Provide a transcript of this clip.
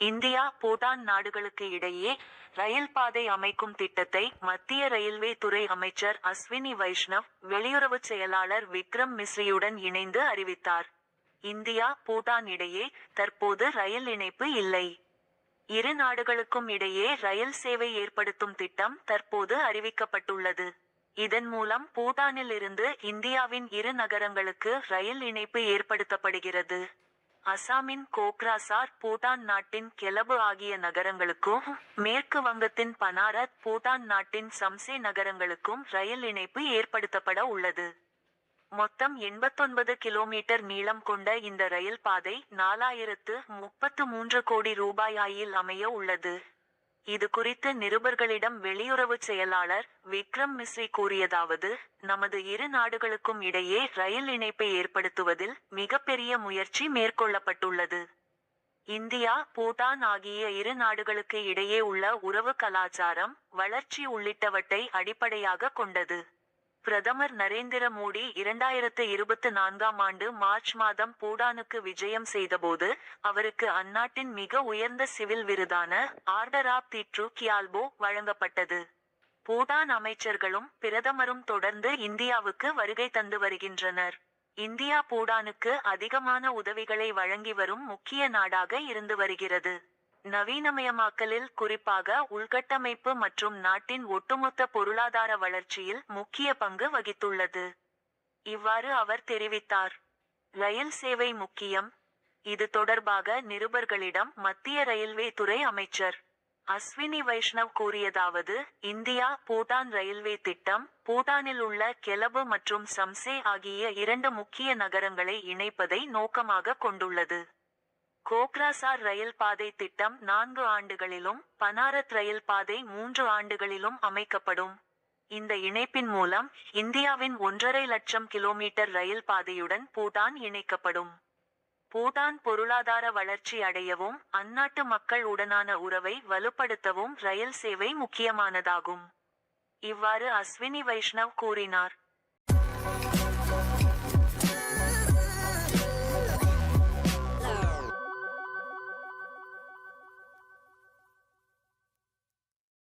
India Bhutan நாடுகளுக்கு இடையே ரயில் பாதை அமைக்கும் திட்டத்தை மத்திய ரயில்வே துறை அமைச்சர் அஸ்வினி வைஷ்ணவ் வெளியுறவுச் செயலாளர் விக்ரம் மிஸ்ரியுடன் இணைந்து அறிவித்தார். இந்தியா பூட்டான் இடையே தற்போது ரயில் இணைப்பு இல்லை. இரு நாடுகளுக்கும் இடையே ரயில் சேவை ஏற்படுத்தும் திட்டம் தற்போது அறிவிக்கப்பட்டுள்ளது. இதன் மூலம் பூட்டானில் இருந்து இந்தியாவின் இரு நகரங்களுக்கு ரயில் இணைப்பு ஏற்படுத்தப்படுகிறது. அசாமின் கோக்ராசார் பூட்டான் நாட்டின் கெலபு ஆகிய நகரங்களுக்கும் மேற்கு வங்கத்தின் பனாரத் பூட்டான் நாட்டின் சம்சே நகரங்களுக்கும் ரயில் இணைப்பு ஏற்படுத்தப்பட உள்ளது. மொத்தம் எண்பத்தொன்பது கிலோமீட்டர் நீளம் கொண்ட இந்த ரயில் பாதை நாலாயிரத்து முப்பத்து மூன்று கோடி ரூபாயாயில் அமைய உள்ளது. இது குறித்து நிருபர்களிடம் வெளியுறவுச் செயலாளர் விக்ரம் மிஸ்ரி கூறியதாவது நமது இரு நாடுகளுக்கும் இடையே ரயில் இணைப்பை ஏற்படுத்துவதில் மிகப்பெரிய முயற்சி மேற்கொள்ளப்பட்டுள்ளது. இந்தியா பூட்டான் ஆகிய இரு நாடுகளுக்கு இடையே உள்ள உறவு கலாச்சாரம் வளர்ச்சி உள்ளிட்டவற்றை அடிப்படையாக கொண்டது. பிரதமர் நரேந்திர மோடி இரண்டாயிரத்து இருபத்து நான்காம் ஆண்டு மார்ச் மாதம் பூடானுக்கு விஜயம் செய்தபோது அவருக்கு அந்நாட்டின் மிக உயர்ந்த சிவில் விருதான order of the Druk Gyalpo வழங்கப்பட்டது. பூடான் அமைச்சர்களும் பிரதமரும் தொடர்ந்து இந்தியாவுக்கு வருகை தந்து வருகின்றனர். இந்தியா பூடானுக்கு அதிகமான உதவிகளை வழங்கி வரும் முக்கிய நாடாக இருந்து வருகிறது. நவீனமயமாக்கலில் குறிப்பாக உள்கட்டமைப்பு மற்றும் நாட்டின் ஒட்டுமொத்த பொருளாதார வளர்ச்சியில் முக்கிய பங்கு வகித்துள்ளது. இவ்வாறு அவர் தெரிவித்தார். ரயில் சேவை முக்கியம். இது தொடர்பாக நிருபர்களிடம் மத்திய ரயில்வே துறை அமைச்சர் அஸ்வினி வைஷ்ணவ் கூறியதாவது இந்தியா பூட்டான் ரயில்வே திட்டம் பூட்டானில் உள்ள கெலபு மற்றும் சம்சே ஆகிய இரண்டு முக்கிய நகரங்களை இணைப்பதை நோக்கமாக கொண்டுள்ளது. கோக்ராசார் ரயில் பாதை திட்டம் நான்கு ஆண்டுகளிலும் பனாரத் ரயில் பாதை மூன்று ஆண்டுகளிலும் அமைக்கப்படும். இந்த இணைப்பின் மூலம் இந்தியாவின் ஒன்றரை லட்சம் கிலோமீட்டர் ரயில் பாதையுடன் பூட்டான் இணைக்கப்படும். பூட்டான் பொருளாதார வளர்ச்சி அடையவும் அந்நாட்டு மக்கள் உடனான உறவை வலுப்படுத்தவும் ரயில் சேவை முக்கியமானதாகும். இவ்வாறு அஸ்வினி வைஷ்ணவ் கூறினார்.